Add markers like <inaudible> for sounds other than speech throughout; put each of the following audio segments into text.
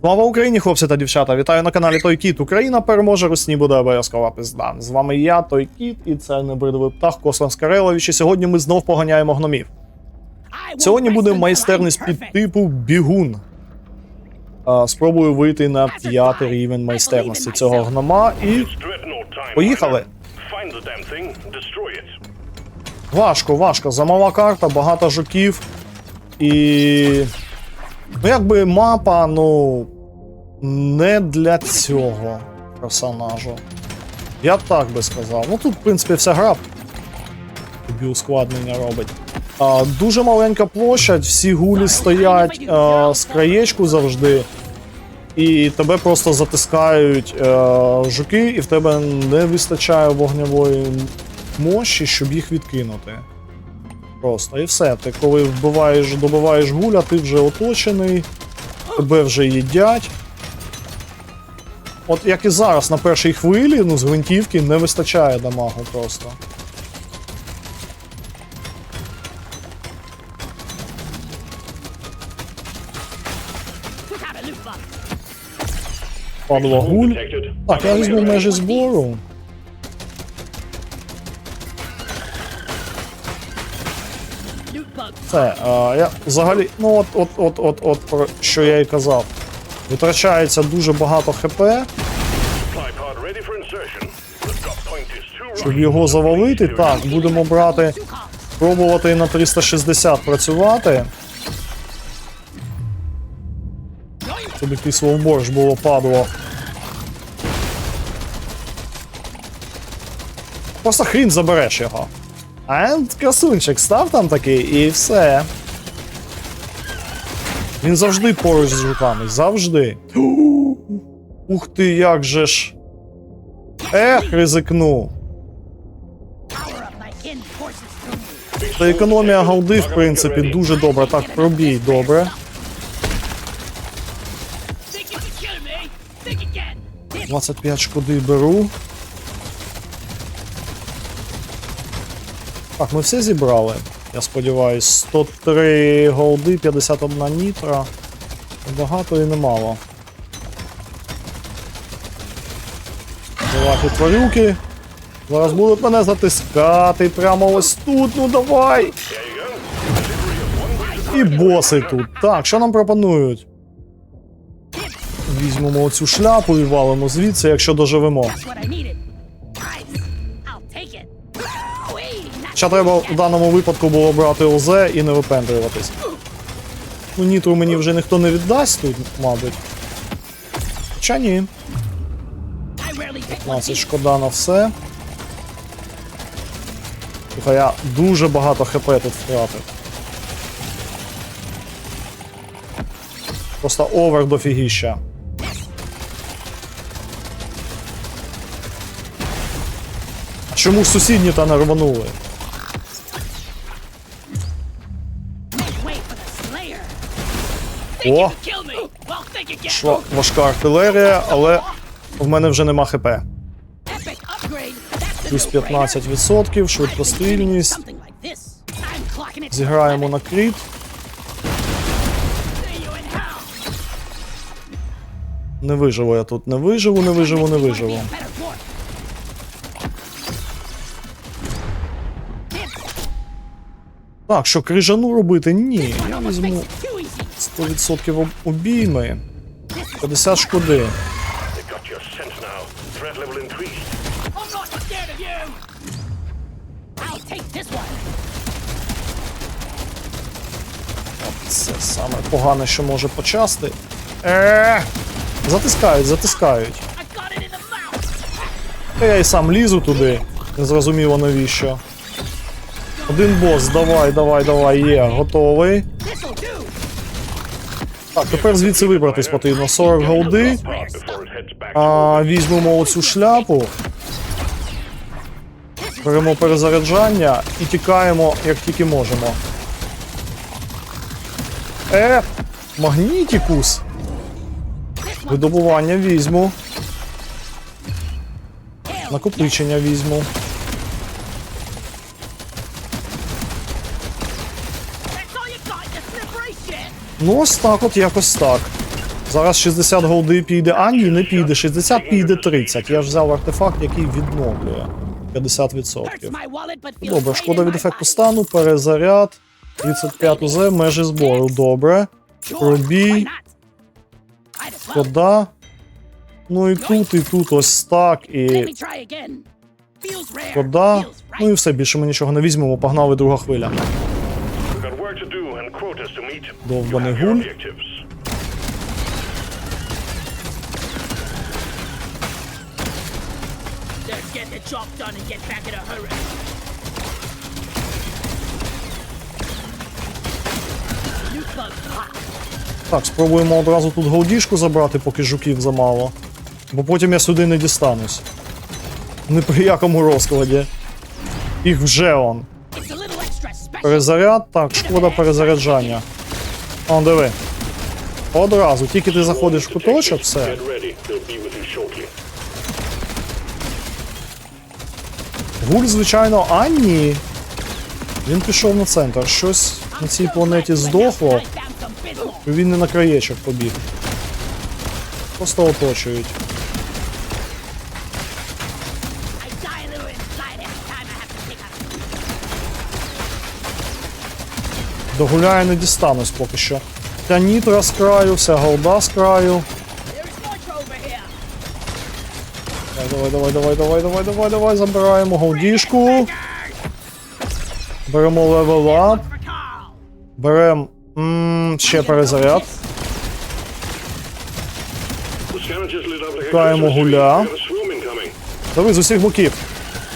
Слава Україні, хлопці та дівчата! Вітаю на каналі Той Кіт. Україна переможе, русні буде обов'язкова пизда. З вами я, Той Кіт, і це небридовий птах Кослан Скарелович. І сьогодні ми знов поганяємо гномів. Сьогодні буде майстерний з типу бігун. Спробую вийти на п'ятий рівень майстерності цього гнома і. Поїхали. важко, важко. Замала карта, багато жуків. І. Ну, якби мапа, ну. Не для цього персонажу. Я так би сказав. Ну тут, в принципі, вся гра тобі ускладнення робить. А, дуже маленька площадь, всі гулі стоять а, з краєчку завжди. І тебе просто затискають е, жуки, і в тебе не вистачає вогневої мощі, щоб їх відкинути. Просто і все. Ти коли вбиваєш, добиваєш гуля, ти вже оточений, тебе вже їдять. От як і зараз на першій хвилі, ну з гвинтівки не вистачає дамагу просто. Падла гуль. Так, я візьму межі збору. Це, а, я взагалі, ну от, от, от, от, от, про що я і казав. Витрачається дуже багато ХП, щоб його завалити. Так, будемо брати, пробувати на 360 працювати. Щоб якийсь вовборж було падло. Просто хрін забереш його. А красунчик став там такий і все. Він завжди поруч з жуками, завжди. <gasps> Ух ти, як же ж. Ех, ризикну. Та економія голди, в принципі, дуже добра. Так, пробій, добре. 25 шкоди беру. Так, ми все зібрали. Я сподіваюсь, 103 голди, 51 нітра. Багато і немало. Давайте тварюки. Зараз будуть мене затискати прямо ось тут. Ну давай! І боси тут. Так, що нам пропонують? Візьмемо оцю шляпу і валимо звідси, якщо доживемо. Ще треба в даному випадку було брати ОЗ і не випендрюватись. Ну, нітру мені вже ніхто не віддасть тут, мабуть. Хоча ні. 15 шкода на все. Слухай, я дуже багато хп тут втратив. Просто овер дофігіща. А чому ж сусідні та не рванули? О! Шла важка артилерія, але в мене вже нема хп. Плюс 15%, швидкострільність. Зіграємо на кріт. Не виживу я тут, не виживу, не виживу, не виживу. Так, що крижану робити? Ні. Я візьму 100% обійми. 50 шкоди. Це саме погане, що може почасти. Е, затискають, затискають. Я і сам лізу туди. Незрозуміло навіщо. Один бос, давай, давай, давай, є, готовий. Так, тепер звідси вибратись потрібно 40 голди. А, візьмемо оцю шляпу. Беремо перезаряджання і тікаємо, як тільки можемо. Е, магнітікус. Видобування візьму. Накопичення візьму. Ну, ось так, от якось так. Зараз 60 голди піде. А ні, не піде. 60 піде 30. Я ж взяв артефакт, який відновлює 50%. Добре, шкода від ефекту стану, перезаряд. 35 УЗ, межі збору. Добре. Пробій. Шкода. Ну і тут, і тут ось так, і шкода. Ну і все, більше ми нічого не візьмемо, погнали друга хвиля. Довбаний гуль. get the job done and get back in a hurry. Так, спробуємо одразу тут голдішку забрати, поки жуків замало. Бо потім я сюди не дістанусь. Ні при якому розкладі. Їх вже он. Перезаряд, так, шкода перезаряджання. О, диви. Одразу, тільки ти заходиш в куточок, все. Гуль, звичайно, а ні. Він пішов на центр. Щось на цій планеті здохло. Він не на краєчок побіг. Просто оточують. A До гуляя не дістанусь поки що. Вся нітра з краю, вся голда з краю. Давай, давай, давай, давай, давай, давай, давай, забираємо голдішку. Беремо левел ап. For Беремо ще перезаряд. Шукаємо гуля. Диви, з усіх боків.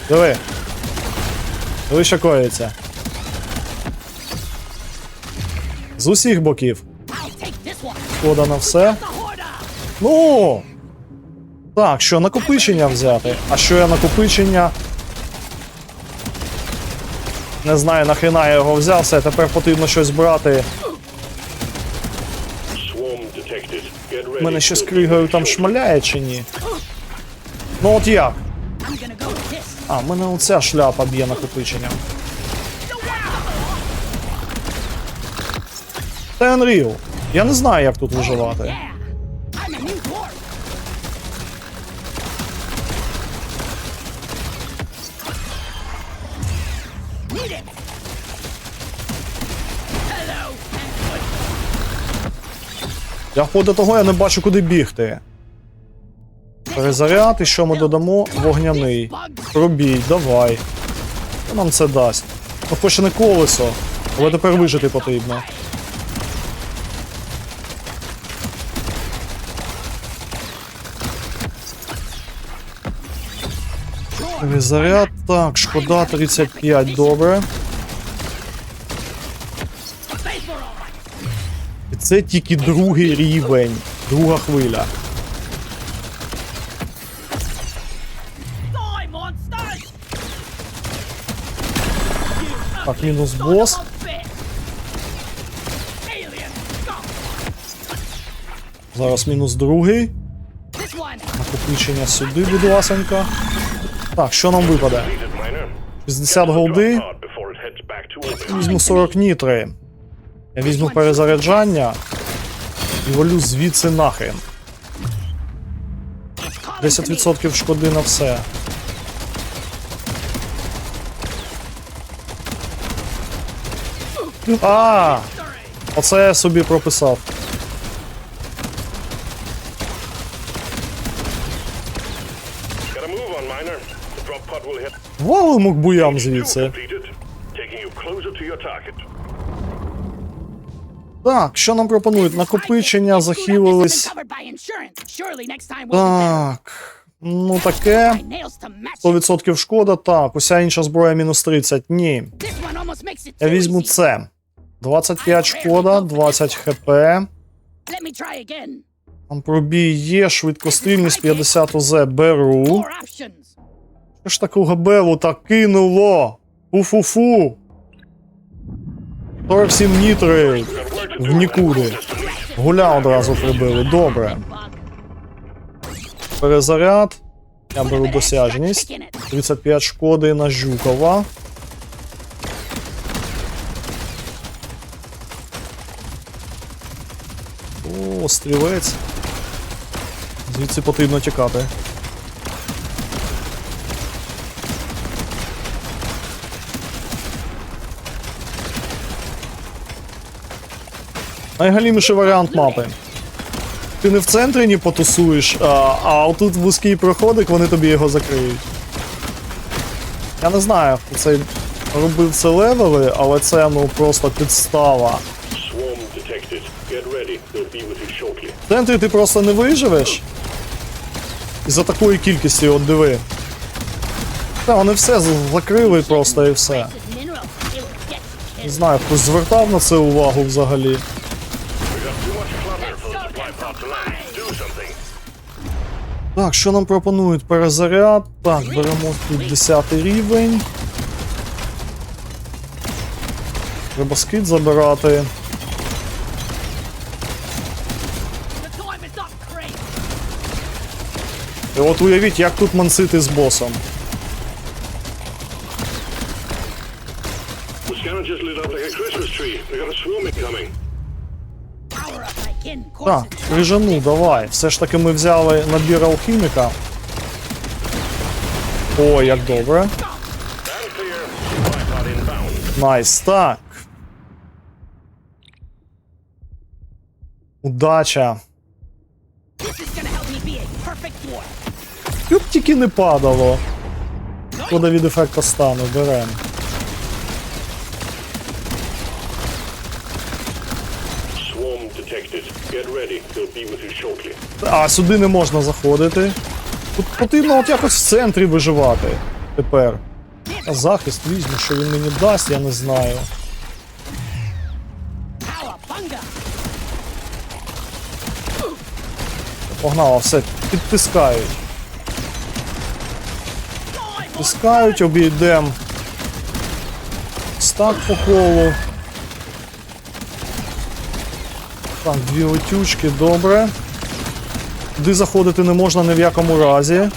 Диви. Диви, що коїться. З усіх боків. Шкода на все. Ну. Так, що накопичення взяти? А що я накопичення? Не знаю, нахрена я його взяв, все, тепер потрібно щось брати. Ready. Мене ще з кригою там шмаляє чи ні? Ну от як? А, в мене оця шляпа б'є накопичення. Це Unreal. Я не знаю, як тут виживати. Я до того я не бачу, куди бігти. Перезаряд, і що ми додамо? Вогняний. Пробій, давай. Що нам це дасть? Ну не колесо, але тепер вижити потрібно. Перезаряд, так, шкода 35, добре. І це тільки другий рівень, друга хвиля. Так, мінус бос. Зараз мінус другий. Накопичення сюди, будь ласенька. Так, що нам випаде? 60 голди. Візьму 40 нітри. Я візьму перезаряджання і валю звідси нахрен. 10% шкоди на все. А! Оце я собі прописав. Gotta move on, miner. Валимо к буям звідси. Так, що нам пропонують? Накопичення захилились. Так. Ну таке. 100% шкода, так. Уся інша зброя мінус 30. Ні. Я візьму це. 25 шкода, 20 хп. Там пробій є, швидкострільність 50 ОЗ беру. Що ж такого белу так кинуло? Фу-фу-фу. 47 нітри. В нікуди. Гуля одразу прибили. Добре. Перезаряд. Я беру досяжність. 35 шкоди на Жукова. О, стрілець. Звідси потрібно тікати. Найгаліміший варіант мапи. Ти не в центрі ні потусуєш, а, а отут вузький проходик, вони тобі його закриють. Я не знаю, хто цей робив це левели, але це ну просто підстава. В центрі ти просто не виживеш. Із-за такої кількості, от диви. Та вони все закрили просто і все. Не знаю, хтось звертав на це увагу взагалі. Так, що нам пропонують? Перезаряд. Так, беремо тут 10 рівень. Треба скид забирати. І от уявіть, як тут мансити з босом. Christmas tree. We got a swarm incoming. Так, крижану, давай. Все ж таки ми взяли набір алхіміка. О, як добре. Найс, так. Удача. Тут тільки не падало. Шкода від ефекта стану, берем. А, сюди не можна заходити. Тут потрібно от якось в центрі виживати. Тепер. А захист візьму, що він мені дасть, я не знаю. Погнало, все, підтискають. Підтискають, обійдем. Стак по колу. Так, дві летючки, добре. Туди заходити не можна ні в якому разі. Don't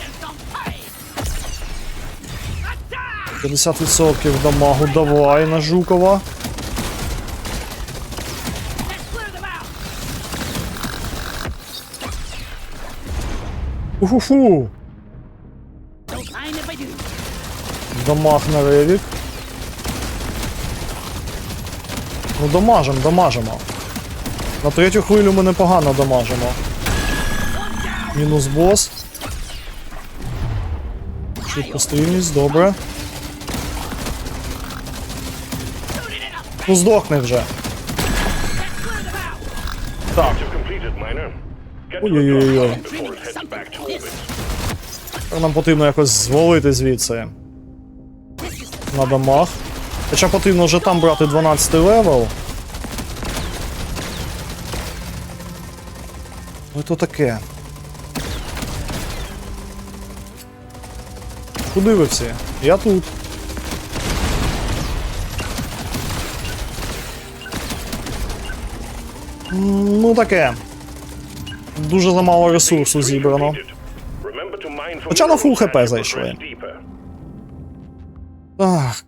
pay. 50% дамагу давай на Жукова. Уху-ху! Дамаг на ревік. Ну дамажим, дамажимо. На третю хвилю ми непогано дамажимо. Мінус бос. Швидкострільність, добре. Ну здохни вже. Так, тепер нам потрібно якось звалити звідси. На дамаг. Хоча потрібно вже там брати 12 левел. Ну то таке. Куди ви всі? Я тут. Ну таке. Дуже замало ресурсу зібрано. Хоча на HP and зайшли. Так.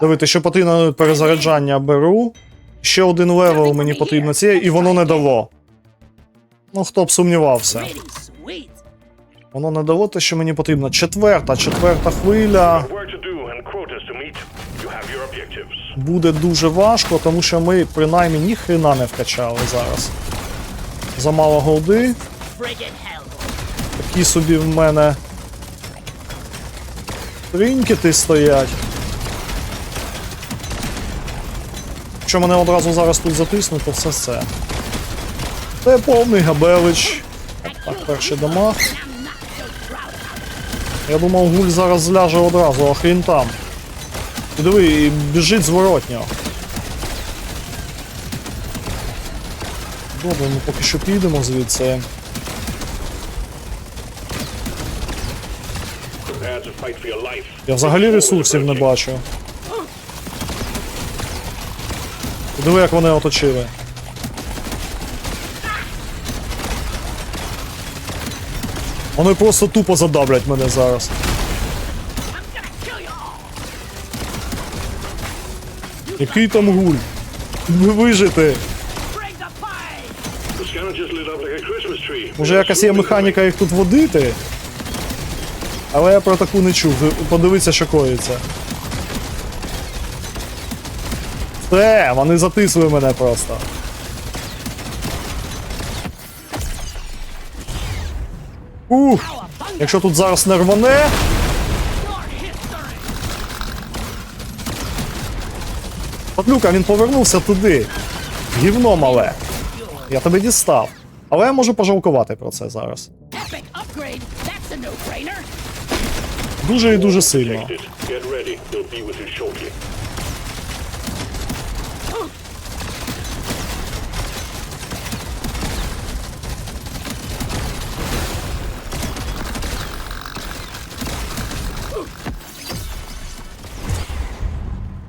Дивіться, що потрібно перезаряджання беру. Ще один левел мені потрібно цієї, і воно не дало. Ну, хто б сумнівався. Воно не дало те, що мені потрібно. Четверта, четверта хвиля. Буде дуже важко, тому що ми принаймні ніхрена не вкачали зараз. Замало голди. Такі собі в мене. Тринькети стоять. Якщо мене одразу зараз тут затиснуть, то все це. Це повний габелич. Так, перший дамаг. Я думав, гуль зараз зляже одразу, а хрін там. Ти диви, і біжить зворотньо. Добре, ми поки що підемо звідси. Я взагалі ресурсів не бачу. Диви, як вони оточили. Вони просто тупо задавлять мене зараз. Який там гуль? Ви вижити. Може якась є механіка їх тут водити? Але я про таку не чув. Ви Подивіться, що коїться. Все, вони затисли мене просто. Ух! Якщо тут зараз не рване. Падлюка, він повернувся туди. Гівно мале. Я тебе дістав. Але я можу пожалкувати про це зараз. Дуже і дуже сильно.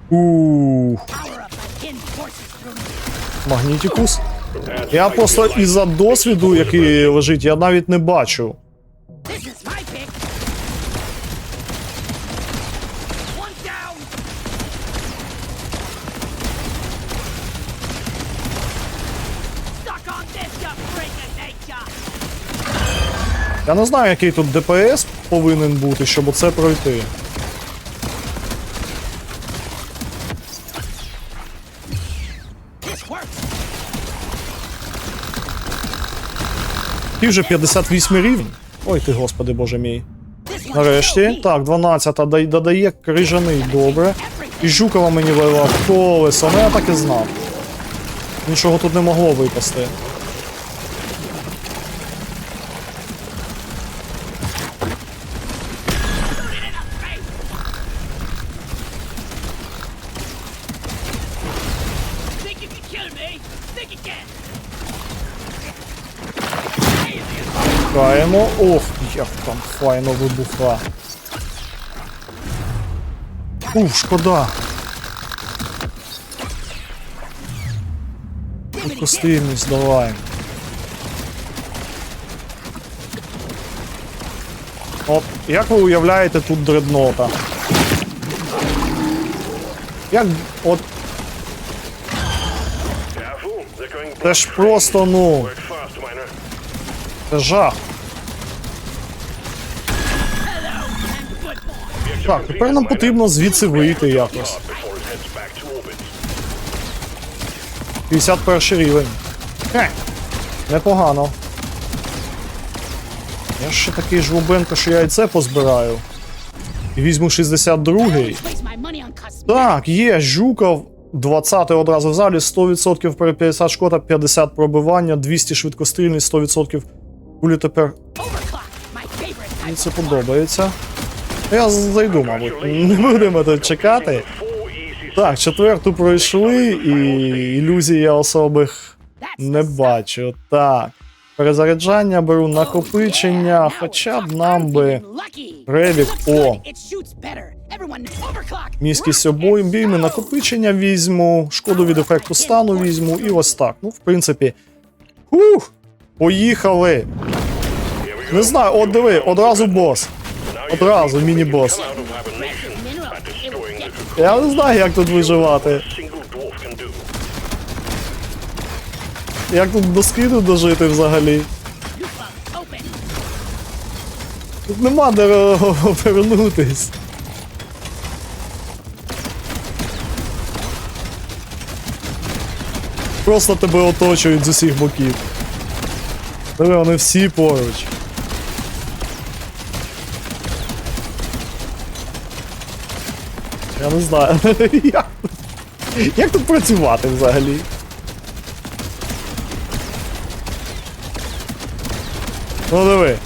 Ух, магнітікус. Я просто із-за досвіду, який лежить, я навіть не бачу. Я не знаю, який тут ДПС повинен бути, щоб оце пройти. І вже 58 рівень. Ой ти, господи боже мій. Нарешті. Так, 12-та дай- додає крижаний добре. І Жукова мені вела в колесо, ну я так і знав. Нічого тут не могло випасти. Чекаємо. Ох, як там файно вибуха. Ух, шкода. Костильність, давай. От, як ви уявляєте тут дреднота? Як. От це ж просто, ну, це жах. And good boy! Get your Так, тепер нам потрібно звідси вийти якось. Before it heads back to orbit. 51 рівень. Хе, непогано. Я ще такий жлобенко, що я і це позбираю. І візьму 62-й. Waste my money on cosmetics! Так, є, Жуков. 20 одразу в залі, 100% при 50 шкода, 50 пробивання, 200 швидкострільність, 100% кулі тепер. Мені це подобається. Я зайду, мабуть. Не будемо тут чекати. Так, четверту пройшли, і ілюзій я особих не бачу. Так. Перезаряджання беру накопичення, хоча б нам би. Ревік, о. Міськість Rock обоїм бійми, накопичення візьму, шкоду від ефекту стану візьму, і ось так. Ну, в принципі. Ух! Поїхали! Не знаю, от диви, одразу бос. Одразу міні-бос. Я не знаю, як тут виживати. Як тут до скиду дожити взагалі. Тут нема де <laughs> повернутись. Просто тебе оточують з усіх боків. Диви, вони всі поруч. Я не знаю. <laughs> Як, тут працювати взагалі? Ну диви.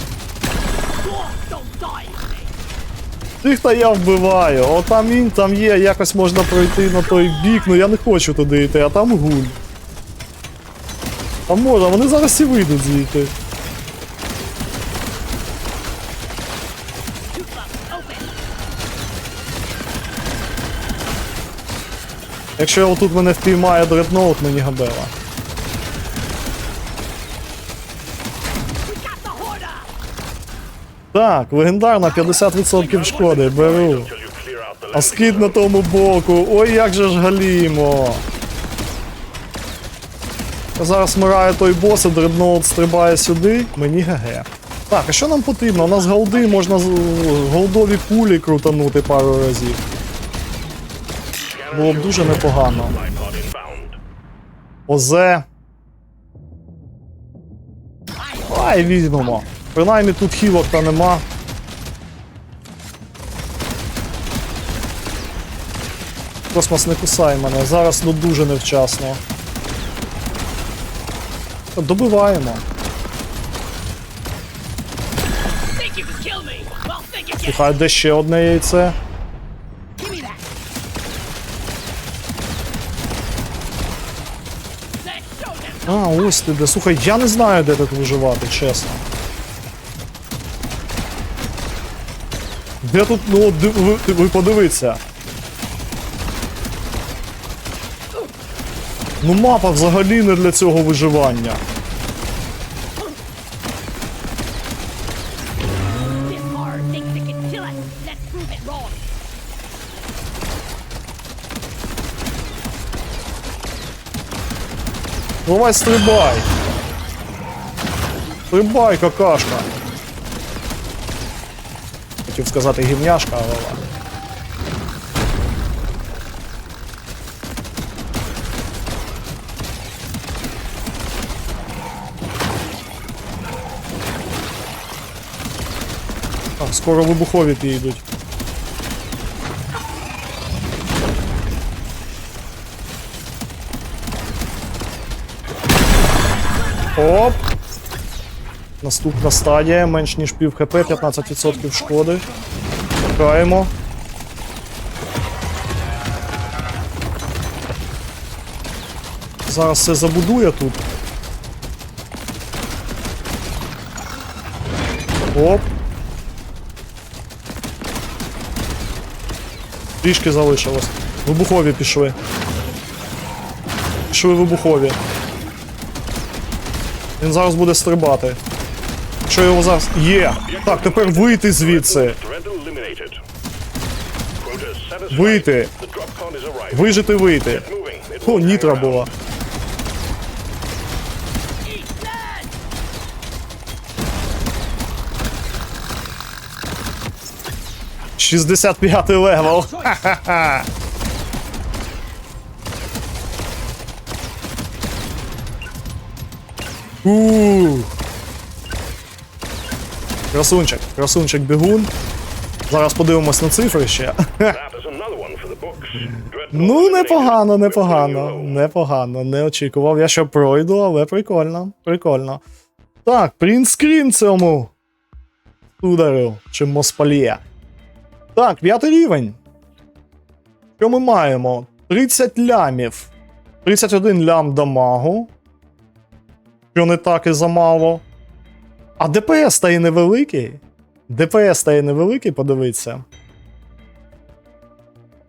Тих та я вбиваю. О, там він, там є, якось можна пройти на той бік, ну я не хочу туди йти, а там гуль. А можна, вони зараз всі вийдуть звідти. Якщо отут мене впіймає дредноут, мені габела. Так, легендарна 50% шкоди, беру. А скид на тому боку. Ой, як же ж галімо. Зараз вмирає той бос, і дредноут стрибає сюди. Мені ГГ. Так, а що нам потрібно? У нас голди, можна голдові кулі крутанути пару разів. Було б дуже непогано. Озе. Ай, візьмемо. Принаймні тут хілок та нема. Космос не кусай мене, зараз ну дуже невчасно. Добиваємо. Слухай, де ще одне яйце? А, ось ти де. Слухай, я не знаю, де тут виживати, чесно. Де тут, ну, от ви, ви подивіться. Ну, мапа взагалі не для цього виживання. Давай стрибай. Стрибай, какашка. Хотів сказати гімняшка, але. ладно. Так, скоро вибухові підійдуть. Оп. Наступна стадія, менш ніж пів хп, 15% шкоди. Чекаємо. Зараз все забудує тут. Оп. Трішки залишилось. Вибухові пішли. Пішли вибухові. Він зараз буде стрибати. Що його зараз. Є! Так, тепер вийти звідси. Вийти. Вижити вийти. О, нітра була. Blood. — 65 левел. Ха-ха-ха. Ууу. Красунчик, красунчик бігун. Зараз подивимось на цифри ще. Ну, непогано, непогано, непогано. Не очікував. Я ще пройду, але прикольно, прикольно. Так, принтскрін цьому ударив, чи Моспалія. Так, п'ятий рівень. Що ми маємо? 30 лямів. 31 лям дамагу. Що не так і замало. А ДПС стає невеликий. ДПС стає невеликий, подивіться.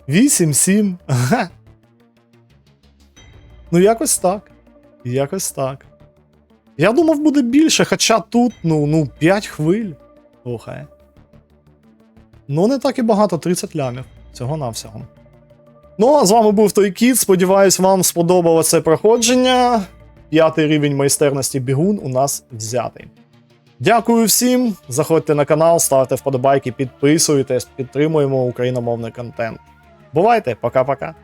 8-7. <laughs> Ну, якось так. Якось так. Я думав, буде більше, хоча тут, ну, ну, 5 хвиль. Слухай. Ну, не так і багато, 30 лямів. Всього навсього. Ну, а з вами був той кіт. Сподіваюсь, вам сподобалося проходження. П'ятий рівень майстерності бігун у нас взятий. Дякую всім. Заходьте на канал, ставте вподобайки, підписуйтесь, підтримуємо україномовний контент. Бувайте, пока-пока.